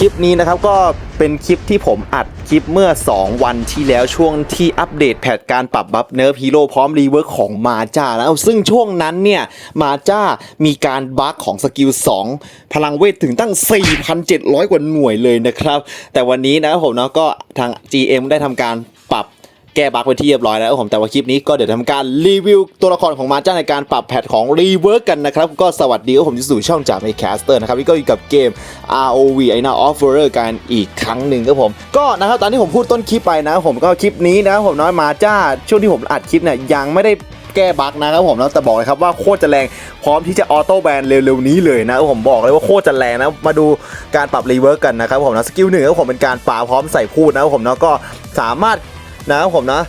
คลิปนี้นะครับก็เป็นคลิปที่ผมอัดคลิปเมื่อ 2 วันที่แล้วช่วงที่อัปเดตแพทการปรับบัฟเนิร์ฟฮีโร่พร้อมรีเวิร์กของมาจ้าแล้วซึ่งช่วงนั้นเนี่ย มาจ้ามีการบัฟของสกิล 2 พลังเวทถึงตั้ง 4,700 กว่าหน่วยเลยนะครับ แต่วันนี้นะครับผมเนาะก็ทาง GM ได้ทำการ แก้บั๊กไปที่เรียบร้อยแล้วครับผมแต่ว่าคลิปนี้ก็เดี๋ยวทำการรีวิวตัวละครของมาจ้าในการปรับแพทของรีเวิร์กกันนะครับ ก็สวัสดีครับผมที่สู่ช่องจากในแคสเตอร์นะครับนี่ก็อยู่กับเกม ROV ไอนาออฟเฟอร์กันอีกครั้งหนึ่งครับผมก็นะครับตอนที่ผมพูดต้นคลิปไปนะผมก็คลิปนี้นะผมน้อยมาจ้าช่วงที่ผมอัดคลิปเนี่ยยังไม่ได้แก้บั๊กนะครับผมแล้วแต่บอกเลยครับว่าโคตรจะแรงพร้อมที่จะออโต้แบนเร็วๆนี้เลยนะผมบอกเลยว่าโคตรจะแรงนะมาดูการปรับรีเวิร์กกันนะครับผมนะสกิลหนึ่งผมเป็นการปาพร้อมใส่พูดนะครับผมแล้วก็สามารถ นะครับผมนะ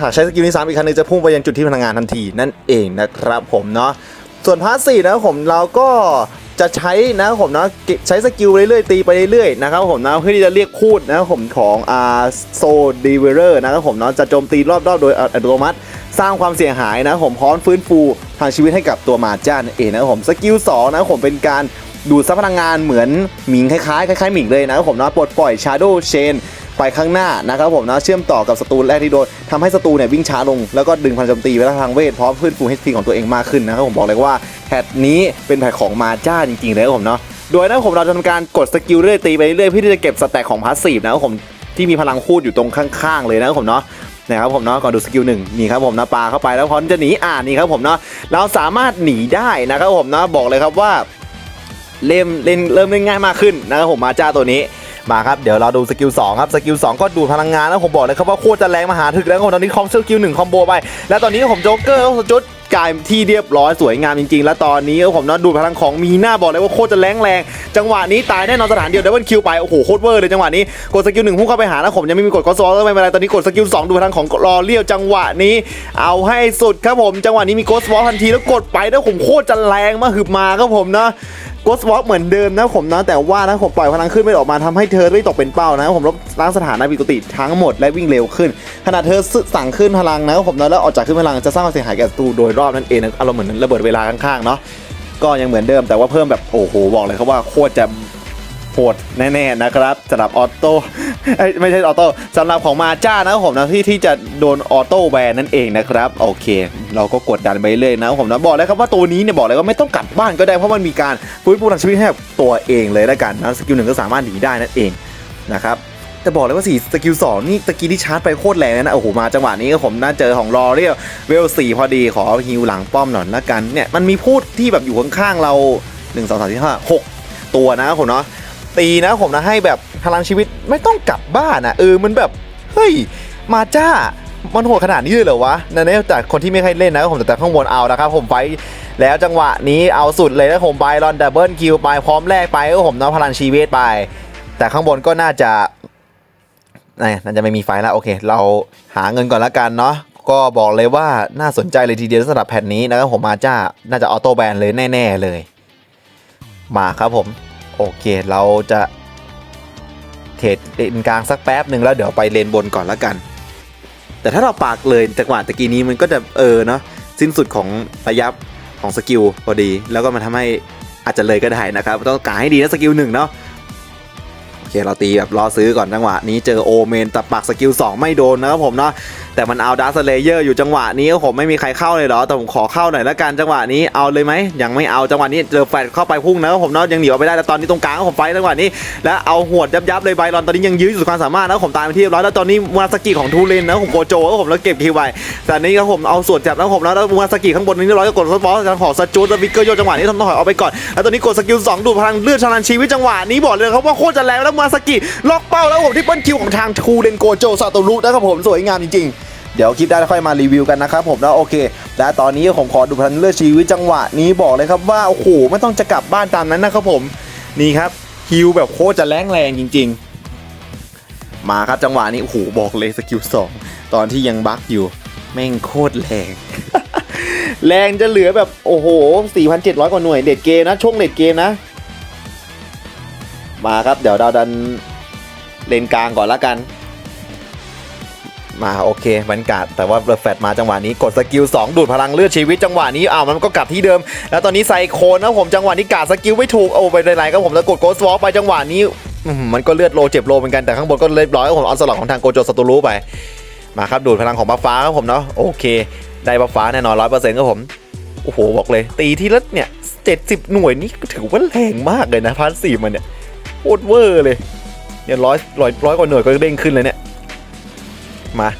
หากใช้สกิลนี้ซ้ำอีกครั้งหนึงจะพุ่งไปยังจุดที่พลังงานทันทีนั่นเองนะครับผมเนาะส่วนพาร์ทสี่นะครับผมเราก็จะใช้นะครับผมนะเก็บใช้สกิลเรื่อยๆตีไปเรื่อยๆนะครับผมนะเพื่อที่จะเรียกพูดนะครับผมของอาโซดีเวอร์นะครับผมเนาะจะโจมตีรอบๆโดยอัตโนมัติ สร้างความเสียหายนะครับผมพร้อมฟื้นฟูทางชีวิตให้กับตัวมาจ้านเองนะครับผมสกิลสองนะครับผมเป็นการดูดซับพลังงานเหมือนหมิงคล้ายๆคล้ายๆหมิงเลยนะครับผมเนาะปลดปล่อย Shadow Chain ไปข้างหน้านะครับผมนะเชื่อมต่อกับศัตรูแรกที่โดนทำให้ศัตรูเนี่ยวิ่งช้าลงแล้วก็ดึงพลังโจมตีไปทางเวทพร้อมฟื้นฟู HP ของตัวเองมากขึ้นนะครับผมบอกเลยว่าแพทนี้เป็นแพทของมาจ้าจริงๆเลยครับผมเนาะโดยนะผมเราจะทำการกดสกิลเรื่อยๆตีไปเรื่อยๆเพื่อที่จะเก็บสแต็กของพาสซีฟนะครับผมที่มีพลังพูดอยู่ตรงข้างๆ เลยนะครับผมเนาะนะครับผมเนาะก่อนดูสกิลหนึ่งนี่ครับผมนะปลาเข้าไปแล้วพร้อมจะหนีอ่านี่ครับผมเนาะเราสามารถหนีได้นะครับผมนะบอกเลยครับว่าเล่มเล่นเริ่มเล่นง่ายมากขึ้นนะครับผมมาจ้าตัวนี้ มาครับเดี๋ยวเราดูสกิล2ครับสกิล2ก็ดูดพลังงานแล้วผมบอกเลยครับว่าโคตรจะแรงมหาถึกแล้วตอนนี้คอมสกิลหนึ่งคอมโบไป แล้วตอนนี้ผมโจ๊กเกอร์แล้วจุด กลายที่เรียบร้อยสวยงามจริงๆ แล้วตอนนี้ผมเนาะดูพลังของมีหน้าบอกเลยว่าโคตรจะแรงแรงจังหวะนี้ตายแน่นอนสถานเดียวดับเบิลคิวไปโอ้โหโคตรเวอร์เลยจังหวะนี้กดสกิลหนึ่งพุ่งเข้าไปหานะผมยังไม่มีกดคอสโซลไม่เป็นไรตอนนี้กดสกิลสองดูพลังของรอเลี้ยวจังหวะนี้ เอาให้สุดครับผมจังหวะนี้มีโกสวอลทันทีแล้วกดไปแล้วผมโคตรจะแรงมาหืบมาครับผมนะโกสวอลเหมือนเดิมนะผมนะแต่ว่านะผมปล่อยพลังขึ้นไม่ออกมาทำให้เธอไม่ตกเป็นเป้านะผมลบล้างสถานะปกติทั้งหมดและวิ่งเร็วขึ้นขณะเธอสั่งขึ้นพลังนะผมนะแล้วออกจากขึ้นพลังจะสร้างความเสียหายแก่ศัตรูโดยรอบนั่นเองนะอารมณ์เหมือนระเบิดเวลาข้างๆเนาะก็ยังเหมือนเดิมแต่ว่าเพิ่มแบบโอ้โหบอกเลยครับว่าโคตรจะโหดแน่ๆนะครับสำหรับออโต้ไม่ใช่ออโต้สำหรับของมาจ้านะครับผมนะที่ที่จะโดนออโต้แบนนั่นเองนะครับโอเค เราก็กดดันไปเรื่อยนะผมนะบอกเลยครับว่าตัวนี้เนี่ยบอกเลยว่าไม่ต้องกลับบ้านก็ได้เพราะมันมีการฟื้นฟูทางชีวิตให้ตัวเองเลยแล้วกันนะสกิลหนึ่งก็สามารถหนีได้นั่นเองนะครับ แต่บอกเลยว่าสี่สกิลสองนี่ตะกี้ที่ชาร์จไปโคตรแรงนะ โอ้โห มาจังหวะนี้ก็ผมน่าเจอของรอเรียลเวลสี่พอดีขอฮิวหลังป้อมหน่อยละกันเนี่ยมันมีพูดที่แบบอยู่ข้างๆเราหนึ่งสองสามสี่ห้าหกตัวนะผมเนาะตีนะผมนะให้แบบพลังชีวิตไม่ต้องกลับบ้านอะเออมันแบบเฮ้ยมาจ้ามันโหดขนาดนี้เลยเหรอวะนั่นเนี่ยแต่คนที่ไม่เคยเล่นนะผมแต่ข้างบนเอานะครับผมไปแล้วจังหวะนี้เอาสุดเลยนะผมไปรอนดับเบิลคิวไปพร้อมแรกไปก็ผมเนาะพลังชีวิตไป แต่ข้างบนก็น่าจะ นี่น่าจะไม่มีไฟแล้วโอเค เราหาเงินก่อนละกันเนาะก็บอกเลยว่าน่าสนใจเลยทีเดียวสำหรับแผ่นนี้นะครับผมมาจ้าน่าจะออโต้แบนเลยแน่ ๆเลย มาครับผม โอเคเราจะเทรดเลนกลางสักแป๊บหนึ่งแล้วเดี๋ยวไปเลนบนก่อนล้วกัน แต่ถ้าเราปากเลยจังหวะตะกี้นี้มันก็จะเออเนาะสิ้นสุดของระยะของสกิลพอดี แล้วก็มันทำให้อาจจะเลยก็ได้นะครับ ต้องกาให้ดีนะสกิลหนึ่งเนาะ โอเคเราตีแบบรอซื้อก่อนจังหวะนี้เจอโอเมนแต่ปักสกิล2ไม่โดนนะครับผมเนาะ แต่มันเอาดาร์สเลเยอร์อยู่จังหวะนี้ก็ผมไม่มีใครเข้าเลยเหรอแต่ผมขอเข้าหน่อยละกันจังหวะนี้เอาเลยไหมยังไม่เอาจังหวะนี้เจอแฟดเข้าไปพุ่งนะครับผมเนาะยังหนีออกไปได้แต่ตอนนี้ตรงกลางก็ผมไฟจังหวะนี้แล้วเอาหวดยับยับๆเลยไบรอนตอนนี้ยังยื้ออยู่สุดความสามารถนะผมตายไปที่เรียบร้อยแล้วตอนนี้มูราสกิของทูเรนนะผมโกโจก็ผมแล้วเก็บคิวไว้แต่อันนี้ครับผมเอาส่วนจับแล้วผมแล้วแล้วมูราสกิข้างบนนี้เรียบร้อยก็กดสปอร์ตขอสจูดแล้ววิกเกอร์โยจังหวะนี้ทำต้องถอยออกไปก่อนแล้วตอนนี้กดสกิล2ดูดพลังเลือดชาลันชีวิตจังหวะนี้บอกเลยครับว่าโคตรจะแรงแล้วมูราสกิล็อกเป้าแล้วผมที่เปิ้ลคิวของทางทูเรนโกโจซาโตรุนะครับผมสวยงามจริงๆ เดี๋ยวคลิปได้ค่อยมารีวิวกันนะครับผมแล้วโอเค และตอนนี้ผมขอดูพลังเลือดชีวิตจังหวะนี้บอกเลยครับว่าโอ้โหไม่ต้องจะกลับบ้านตามนั้นนะครับผมนี่ครับฮิวแบบโคตรจะแรงแรงจริง ๆ มาครับจังหวะนี้โอ้โหบอกเลยสกิลสองตอนที่ยังบั๊กอยู่แม่งโคตรแรงแรงจะเหลือแบบโอ้โห 4,700 กว่าหน่วยเด็ดเกมนะ ช่วงเด็ดเกมนะ มาครับ เดี๋ยวดาวดันเลนกลางก่อนละกัน มาโอเคบรรยากาศแต่ว่าเบอร์แฟตมาจังหวะนี้กดสกิล2ดูดพลังเลือดชีวิตจังหวะนี้อ้าวมันก็กลับที่เดิม แล้วตอนนี้ไซโคนนะผมจังหวะนี้กาดสกิลไม่ถูกโอ้ไปไรๆก็ผมแล้วกดโกสวอลไปจังหวะนี้มันก็เลือดโลเจ็บโลเหมือนกันแต่ข้างบนก็เรียบร้อยครับผมเอาสลักของทางโกโจสตูรุไปมาครับดูดพลังของบัฟฟ้าครับผมเนาะโอเค ได้บัฟฟ้าแน่นอนร้อยเปอร์เซ็นต์ครับผมโอ้โหบอกเลยตีทีละเนี่ยเจ็ดสิบหน่วยนี่ถือว่าแรงมากเลยนะพันสี่มันเนี่ยโคตรเวอร์เลยเนี่ยร้อยร้อยร้อยกว่าหน่วยก็เด้งขึ้นเลยเนี่ย มา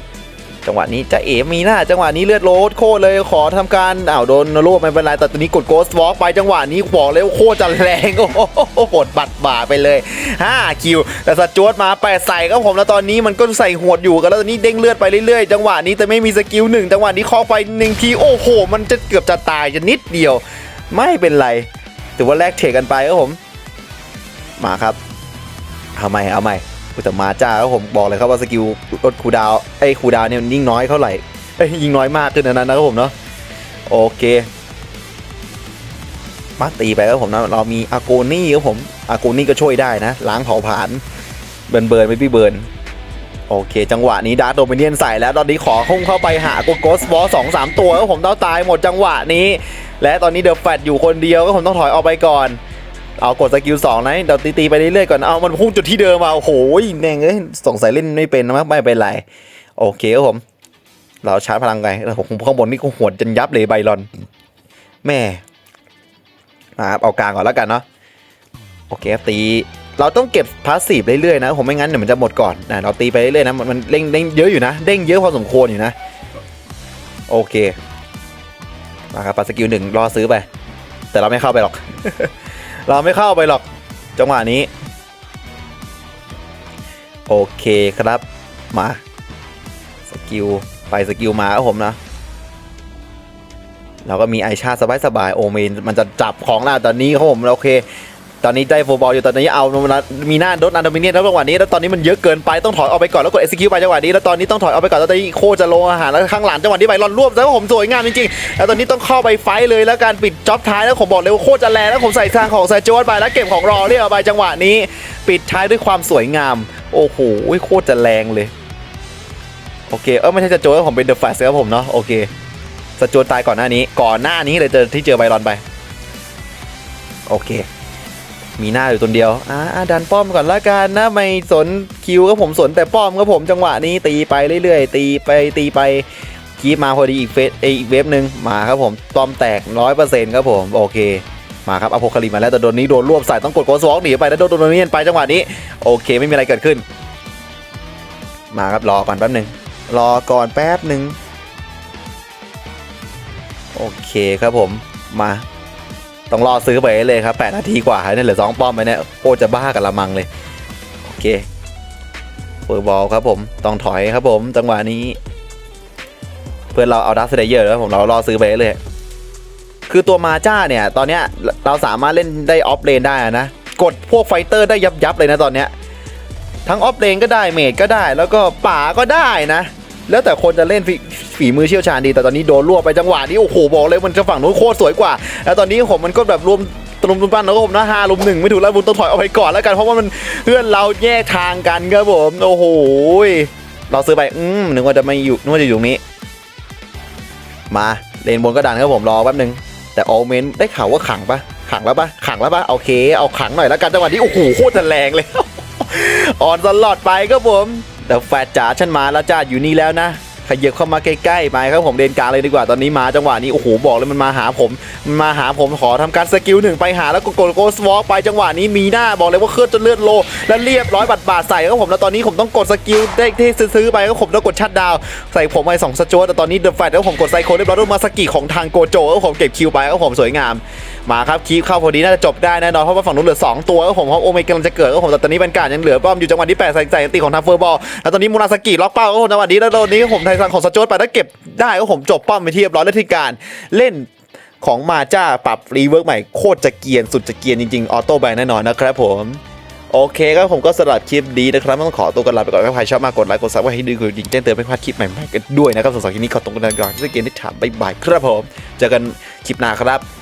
จังหวะนี้จะเอ๋มีหน้าจังหวะนี้เลือดโลดโคตรเลยขอทำการอ้าวโดนรวบไม่เป็นไรแต่ตอนนี้กดโกสวอล์กไปจังหวะนี้บอกเลยโคตรจะแรงโอ้โหปวดบัดบ่าไปเลย 5 คิว แต่สจวตมาแปดใส่ครับผมแล้วตอนนี้มันก็ใส่หวดอยู่กันแล้วตอนนี้เด้งเลือดไปเรื่อยๆ จังหวะนี้แต่ไม่มีสกิลหนึ่งจังหวะนี้คอไปหนึ่งทีโอ้โห มันจะเกือบจะตายจะนิดเดียว ไม่เป็นไรถือว่าแลกเทรดกันไปครับผม มาครับเอาใหม่เอาใหม่ แต่มาจ้าครับผมบอกเลยครับว่าสกิลลดคูดาวไอ้คูดาวเนี่ยยิ่งน้อยเท่าไหร่เอ้ยยิ่งน้อยมากขึ้นนะนะครับผมเนาะโอเคมาตีไปครับผมนะเรามีอาโกนี่ครับผมอาโกนี่ก็ช่วยได้นะ ล้างเผาผลาญเบิร์นเบิร์นไม่พี่เบิร์นโอเค จังหวะนี้ดาร์โดมิเนียนใส่แล้วตอนนี้ขอพุ่งเข้าไปหาโกโกสบอสสองสามตัวครับผมเต้าตายหมดจังหวะนี้ และตอนนี้เดอะแฟตอยู่คนเดียวก็ผมต้องถอยออกไปก่อน เอากดสกิลสองนะเดี๋ยวตีๆไปเรื่อยๆก่อนเอามันพุ่งจุดที่เดิมมาโอ้โหแนงเอ้ยสงสัยเล่นไม่เป็นมั้งไม่เป็นไร โอเคครับผม เราชาร์จพลังไงผมข้างบนนี่ก็หวดจนยับเลยไบรอนแม่มาครับเอากลางก่อนแล้วกันเนาะโอเคตีเราต้องเก็บพาสซีฟเรื่อยๆนะผมไม่งั้นเดี๋ยวมันจะหมดก่อนนะเราตีไปเรื่อยๆนะมันเด้งเด้งเยอะอยู่นะเด้งเยอะพอสมควรอยู่นะโอเคมาครับปัดสกิลหนึ่งรอซื้อไป แต่เราไม่เข้าไปหรอก เราไม่เข้าไปหรอกจังหวะนี้ โอเคครับ มา สกิล ไปสกิลมาครับผมนะ เราก็มีไอชาสบายๆโอเมนมันจะจับของแล้วตอนนี้ครับผมโอเค ตอนนี้ได้โฟบอลอยู่ตอนนี้เอามีหน้าโดนอันโดมิเนียนแล้วจังหวะนี้แล้วตอนนี้มันเยอะเกินไปต้องถอยออกไปก่อนแล้วกด execute ไปจังหวะนี้แล้วตอนนี้ต้องถอยออกไปก่อนแล้วตอนนี้โคจะลงอาหารแล้วข้างหลังจังหวะนี้ไปรอนรวบแล้วผมสวยงามจริงๆแล้วตอนนี้ต้องเข้าไปไฟเลยแล้วการปิดจ็อบท้ายแล้วผมบอกเลยว่าโคจะแรงแล้วผมใส่ทางของไซจวดไปแล้วเก็บของรอเรียกเอาไปจังหวะนี้ ปิดท้ายด้วยความสวยงาม โอ้โหโคตรจะแรงเลยโอเคเออไม่ใช่จะโจยผมเป็นเดอะแฟสครับผมเนาะโอเคสจวตตายก่อนหน้านี้ ก่อนหน้านี้เลยเจอที่เจอไบรอนไป โอเค มีหน้าอยู่ตัวเดียวอ่าดันป้อมก่อนละกันนะไม่สนคิวก็ผมสนแต่ป้อมก็ผมจังหวะนี้ตีไปเรื่อยๆ ตีไปตีไปคีบมาพอดีอีกเฟสเออีกเวฟหนึ่งมาครับผมป้อมแตกร้อยเปอร์เซ็นต์ครับผมโอเคมาครับอโพคาลิมาแล้วแต่โดนนี้โดนรวบใส่ต้องกดโกสวอกหนีไปแล้วโดนโดนเนียนไปจังหวะนี้โอเคไม่มีอะไรเกิดขึ้น มาครับรอก่อนแป๊บหนึ่งรอก่อนแป๊บหนึ่งโอเคครับผมมา ต้องรอซื้อไปเลยครับ 8 นาทีกว่าเนี่ยเหลือ2ป้อมไปเนี่ยโคตรจะบ้ากับละมังเลย โอเคเฟิร์บอลครับผม ต้องถอยครับผมจังหวะนี้ เพื่อนเราเอาดัสเดเยอร์แล้วผมเรารอซื้อไปเลย คือตัวมาจ้าเนี่ย ตอนเนี้ยเราสามารถเล่นได้ออฟเลนได้นะ กดพวกไฟเตอร์ได้ยับยับเลยนะตอนเนี้ย ทั้งออฟเลนก็ได้เมดก็ได้ แล้วก็ป่าก็ได้นะ แล้วแต่คนจะเล่น ฝีมือเชี่ยวชาญดี แต่ตอนนี้โดนรวบไปจังหวะนี้โอ้โหบอกเลยมันจะฝั่งนู้นโคตรสวยกว่า แล้วตอนนี้ผมมันก็แบบรวมตรุมตุมปั้นแล้วก็ผมนะฮารุมหนึ่งไม่ถูกแล้วบุญต้องถอยออกไปก่อนแล้วกันเพราะว่ามันเพื่อนเราแยกทางกันครับผมโอ้โหเราซื้อไปอืมนึกว่าจะไม่อยู่นึกว่าจะอยู่ตรงนี้ มาเลนบนก็ดันครับผมรอแป๊บนึงแต่โอเมนได้ข่าวว่าขังปะขังแล้วปะขังแล้วปะโอเค เอาขังหน่อยแล้วกันจังหวะนี้โอ้โหโคตรแรงเลยออนตลอดไปครับผมแต่แฟดจ๋าฉันมาแล้วจ้าอยู่นี่แล้วนะ ขยับเข้ามาใกล้ๆไปครับผมเดินกลางเลยดีกว่าตอนนี้มาจังหวะนี้โอ้โหบอกเลยมันมาหาผมมันมาหาผมขอทำการสกิลหนึ่งไปหาแล้วก็กดโกสวอล์กไปจังหวะนี้มีหน้าบอกเลยว่าเคลื่อนจนเลือดโล และเรียบร้อยบาดบาดใส่ครับผมแล้วตอนนี้ผมต้องกดสกิลได้ที่ซื้อไปครับผมต้องกดชัดดาวใส่ผมไปสองสจวตแต่ตอนนี้เดอะแฟดแล้วผมกดไซโคเรียบร้อยด้วยมาสกิของทางโกโจแล้วผมเก็บคิวไปครับผมสวยงาม มาครับคีบเข้าพอดีน่าจะจบได้แน่นอนเพราะว่าฝั่งนู้นเหลือ 2 ตัวครับผมเพราะโอเมกกำลังจะเกิดครับผมแต่ตอนนี้เป็นการยังเหลือป้อมอยู่จังหวะที่8ใส่ใส่ตีของทางเฟอร์บอลแล้วตอนนี้มูนาสกิล็อกเป้าครับผมจังหวะนี้แล้วตอนนี้ผมไทยซันของสจวตไปแล้วเก็บได้ครับผมจบป้อมไปที่เรียบร้อยแล้วที่การเล่นของมาจ้าปรับรีเวิร์กใหม่โคตรจะเกียนสุดจะเกียนจริงๆออโต้แบนแน่นอนนะครับผมโอเคครับผมก็สำหรับคลิปดีนะครับต้องขอตัวกันลาไปก่อนถ้าใครชอบมากกดไลค์กดซับไว้ให้ดีกดดิ่งแจ้งเตือนไม่พลาดคลิปใหม่ๆกันด้วยนะครับสำหรับคลิปนี้ขอตัวกันลาไปก่อนที่เกมที่ถามบ๊ายบายครับผมเจอกันคลิปหน้าครับ